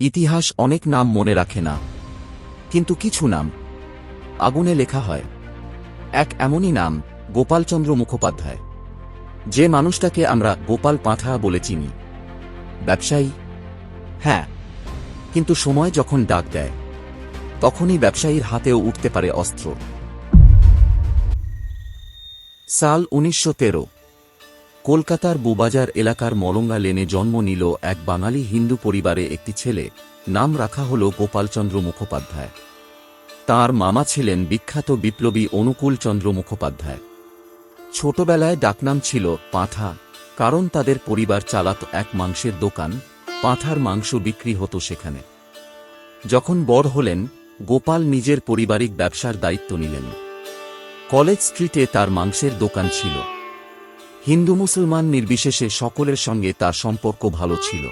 ইতিহাস অনেক নাম মনে রাখে না। কিন্তু কিছু নাম আগুনে লেখা হয়। এক এমনই নাম, গোপালচন্দ্র মুখোপাধ্যায়। যে মানুষটাকে আমরা গোপাল পাঁঠা বলে চিনি। ব্যবসায়ী। হ্যাঁ কিন্তু সময় যখন ডাক দেয়, তখনই ব্যবসায়ীর হাতেও উঠতে পারে অস্ত্র। সাল উনিশশো তেরো। কলকাতার বুবাজার এলাকার মলঙ্গা লেনে জন্ম নিল এক বাঙালি হিন্দু পরিবারে একটি ছেলে। নাম রাখা হল গোপালচন্দ্র মুখোপাধ্যায়। তার মামা ছিলেন বিখ্যাত বিপ্লবী অনুকূল চন্দ্র মুখোপাধ্যায়। ছোটবেলায় ডাকনাম ছিল পাঁঠা, কারণ তাদের পরিবার চালাত এক মাংসের দোকান, পাঁঠার মাংস বিক্রি হতো সেখানে। যখন বড় হলেন, গোপাল নিজের পারিবারিক ব্যবসার দায়িত্ব নিলেন। কলেজ স্ট্রিটে তার মাংসের দোকান ছিল। হিন্দু মুসলমান নির্বিশেষে সকলের সঙ্গে তার সম্পর্ক ভালো ছিল।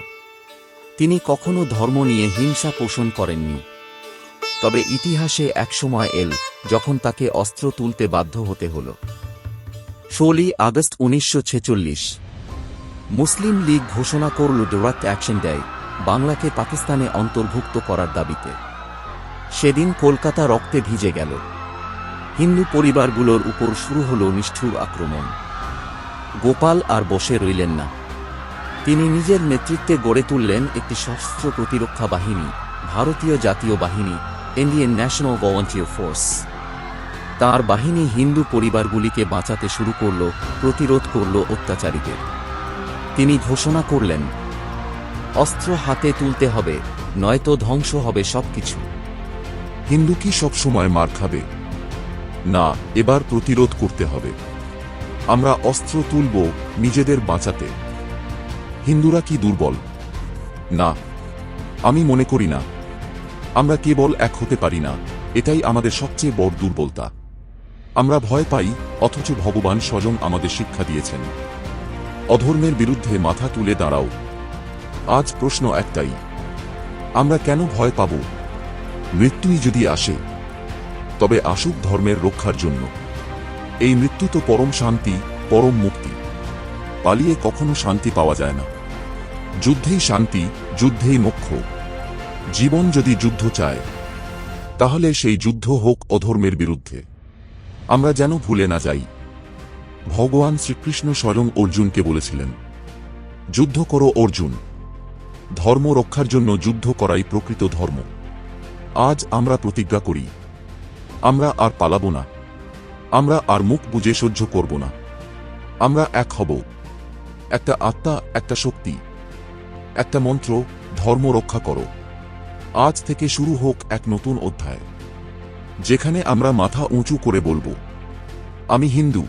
তিনি কখনো ধর্ম নিয়ে হিংসা পোষণ করেননি। তবে ইতিহাসে একসময় এল, যখন তাকে অস্ত্র তুলতে বাধ্য হতে হল। ষোলই আগস্ট উনিশশো ছেচল্লিশ। মুসলিম লীগ ঘোষণা করল ডোরাক্ট অ্যাকশন দেয় বাংলাকে পাকিস্তানে অন্তর্ভুক্ত করার দাবিতে। সেদিন কলকাতা রক্তে ভিজে গেল। হিন্দু পরিবারগুলোর উপর শুরু হল নিষ্ঠুর আক্রমণ। গোপাল আর বসে রইলেন না। তিনি নিজের নেতৃত্বে গড়ে তুললেন একটি সশস্ত্র প্রতিরক্ষা বাহিনী, ভারতীয় জাতীয় বাহিনী ইন্ডিয়ান ন্যাশনাল ভলান্টিয়ার ফোর্স তার বাহিনী হিন্দু পরিবারগুলিকে বাঁচাতে শুরু করল, প্রতিরোধ করল অত্যাচারীদের। তিনি ঘোষণা করলেন, অস্ত্র হাতে তুলতে হবে, নয়তো ধ্বংস হবে সবকিছু। হিন্দু কি সবসময় মার খাবে? না, এবার প্রতিরোধ করতে হবে। আমরা অস্ত্র তুলব নিজেদের বাঁচাতে। হিন্দুরা কি দুর্বল? না, আমি মনে করি না। আমরা কেবল এক হতে পারি না, এটাই আমাদের সবচেয়ে বড় দুর্বলতা। আমরা ভয় পাই, অথচ ভগবান স্বয়ং আমাদের শিক্ষা দিয়েছেন। অধর্মের বিরুদ্ধে মাথা তুলে দাঁড়াও। আজ প্রশ্ন একটাই, আমরা কেন ভয় পাব? মৃত্যুই যদি আসে, তবে আসুক ধর্মের রক্ষার জন্য। এই মৃত্যু তো পরম শান্তি, পরম মুক্তি। পালিয়ে কখনো শান্তি পাওয়া যায় না। যুদ্ধেই শান্তি, যুদ্ধেই মোক্ষ। জীবন যদি যুদ্ধ চায়, তাহলে সেই যুদ্ধ হোক অধর্মের বিরুদ্ধে। আমরা যেন ভুলে না যাই। ভগবান শ্রীকৃষ্ণ স্বয়ং অর্জুনকে বলেছিলেন, যুদ্ধ করো অর্জুন। ধর্ম রক্ষার জন্য যুদ্ধ করাই প্রকৃত ধর্ম। আজ আমরা প্রতিজ্ঞা করি। আমরা আর পালাব না। আমরা আর মুখ বুঝে সহ্য করব না। আমরা এক হব। একটা আত্মা, একটা শক্তি। একটা মন্ত্র, ধর্ম রক্ষা করো। আজ থেকে শুরু হোক এক নতুন অধ্যায়, যেখানে আমরা মাথা উঁচু করে বলব, আমি হিন্দু,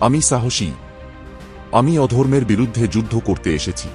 আমি সাহসী, আমি অধর্মের বিরুদ্ধে যুদ্ধ করতে এসেছি।